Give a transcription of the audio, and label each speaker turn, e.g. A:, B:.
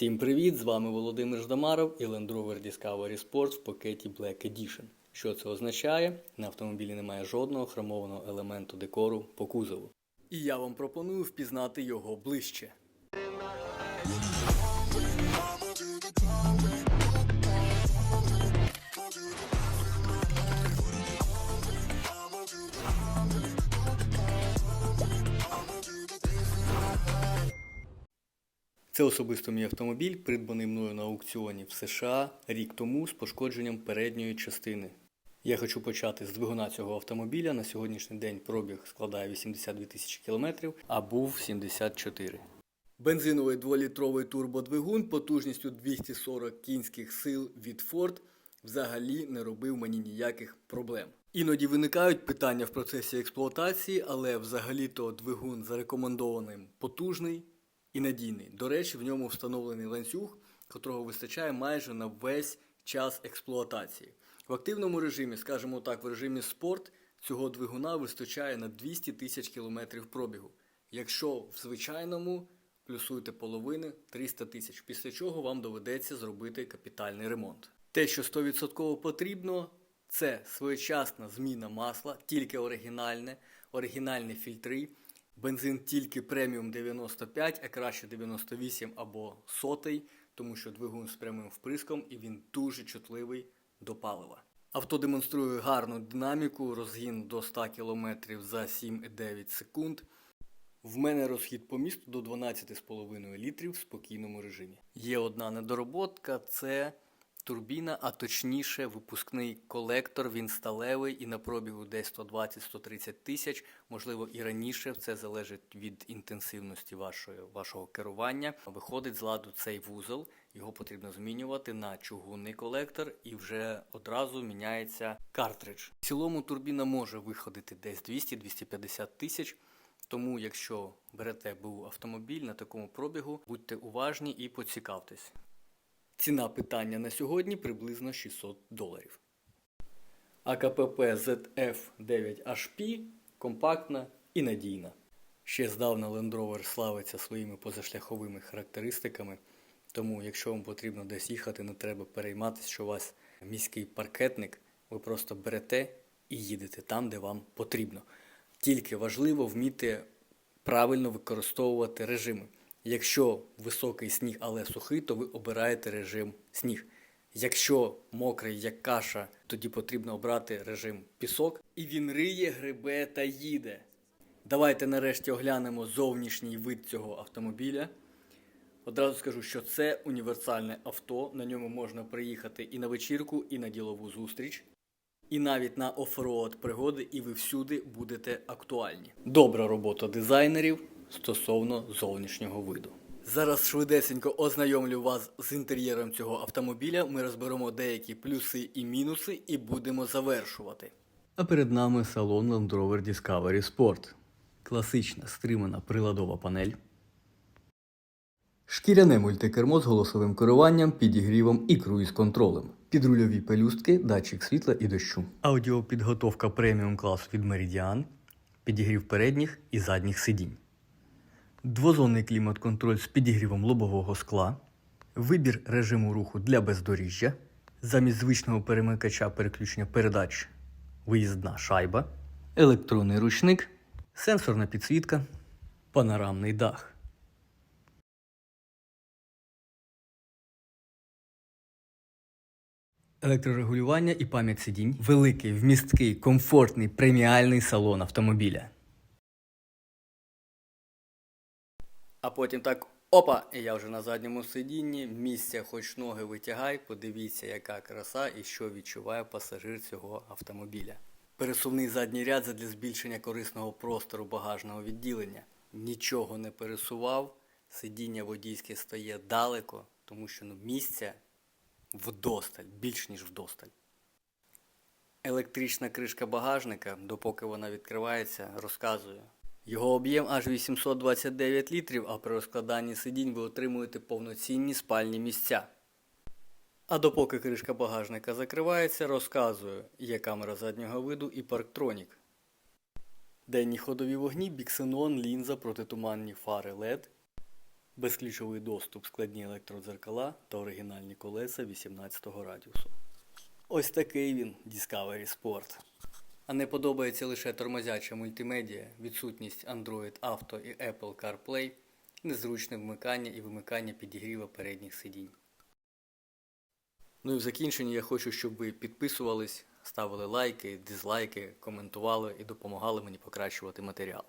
A: Всім привіт! З вами Володимир Ждамаров і Land Rover Discovery Sport в пакеті Black Edition. Що це означає? На автомобілі немає жодного хромованого елементу декору по кузову. І я вам пропоную впізнати його ближче. Це особисто мій автомобіль, придбаний мною на аукціоні в США рік тому з пошкодженням передньої частини. Я хочу почати з двигуна цього автомобіля. На сьогоднішній день пробіг складає 82 тисячі кілометрів, а був 74. Бензиновий 2-літровий турбодвигун потужністю 240 кінських сил від Ford взагалі не робив мені ніяких проблем. Іноді виникають питання в процесі експлуатації, але взагалі-то двигун зарекомендованим потужний і надійний. До речі, в ньому встановлений ланцюг, котрого вистачає майже на весь час експлуатації. В активному режимі, скажімо так, в режимі спорт цього двигуна вистачає на 200 тисяч кілометрів пробігу. Якщо в звичайному плюсуйте половини 300 тисяч, після чого вам доведеться зробити капітальний ремонт. Те, що 100% потрібно, це своєчасна зміна масла, тільки оригінальне, оригінальні фільтри, бензин тільки преміум 95, а краще 98 або 100, тому що двигун з прямим вприском і він дуже чутливий до палива. Авто демонструє гарну динаміку, розгін до 100 км за 7,9 секунд. В мене розхід по місту до 12,5 літрів в спокійному режимі. Є одна недороботка це турбіна, а точніше випускний колектор. Він сталевий і на пробігу десь 120-130 тисяч, можливо і раніше. Це залежить від інтенсивності вашої, вашого керування. Виходить з ладу цей вузол. Його потрібно змінювати на чугунний колектор і вже одразу міняється картридж. В цілому турбіна може виходити десь 200-250 тисяч. Тому, якщо берете був автомобіль на такому пробігу, будьте уважні і поцікавтесь. Ціна питання на сьогодні приблизно 600 доларів. АКПП ZF9HP компактна і надійна. Ще здавна Land Rover славиться своїми позашляховими характеристиками, тому якщо вам потрібно десь їхати, не треба перейматися, що у вас міський паркетник, ви просто берете і їдете там, де вам потрібно. Тільки важливо вміти правильно використовувати режими. Якщо високий сніг, але сухий, то ви обираєте режим сніг. Якщо мокрий, як каша, тоді потрібно обрати режим пісок. І він риє, грибе та їде. Давайте нарешті оглянемо зовнішній вид цього автомобіля. Одразу скажу, що це універсальне авто. На ньому можна приїхати і на вечірку, і на ділову зустріч, і навіть на оффроуд пригоди, і ви всюди будете актуальні. Добра робота дизайнерів стосовно зовнішнього виду. Зараз швидесенько ознайомлю вас з інтер'єром цього автомобіля. Ми розберемо деякі плюси і мінуси і будемо завершувати. А перед нами салон Land Rover Discovery Sport. Класична стримана приладова панель. Шкіряне мультикермо з голосовим керуванням, підігрівом і круїз-контролем. Підрульові пелюстки, датчик світла і дощу. Аудіопідготовка преміум класу від Meridian. Підігрів передніх і задніх сидінь. Двозонний клімат-контроль з підігрівом лобового скла. Вибір режиму руху для бездоріжжя. Замість звичного перемикача переключення передач виїзна шайба, електронний ручник, сенсорна підсвітка, панорамний дах. Електрорегулювання і пам'ять сидінь. Великий, вмісткий, комфортний, преміальний салон автомобіля. А потім так опа! І я вже на задньому сидінні. Місця хоч ноги витягай, подивіться, яка краса і що відчуває пасажир цього автомобіля. Пересувний задній ряд задля збільшення корисного простору багажного відділення. Нічого не пересував, сидіння водійське стає далеко, тому що ну, місця вдосталь, більш ніж вдосталь. Електрична кришка багажника, допоки вона відкривається, розказує. Його об'єм аж 829 літрів, а при розкладанні сидінь ви отримуєте повноцінні спальні місця. А допоки кришка багажника закривається, розказую, є камера заднього виду і парктронік. Денні ходові вогні, біксенон, лінза, протитуманні фари LED, безключовий доступ, складні електродзеркала та оригінальні колеса 18 радіусу. Ось такий він Discovery Sport. А не подобається лише тормозяча мультимедіа, відсутність Android Auto і Apple CarPlay, незручне вмикання і вимикання підігріва передніх сидінь. Ну і в закінченні я хочу, щоб ви підписувались, ставили лайки, дизлайки, коментували і допомагали мені покращувати матеріал.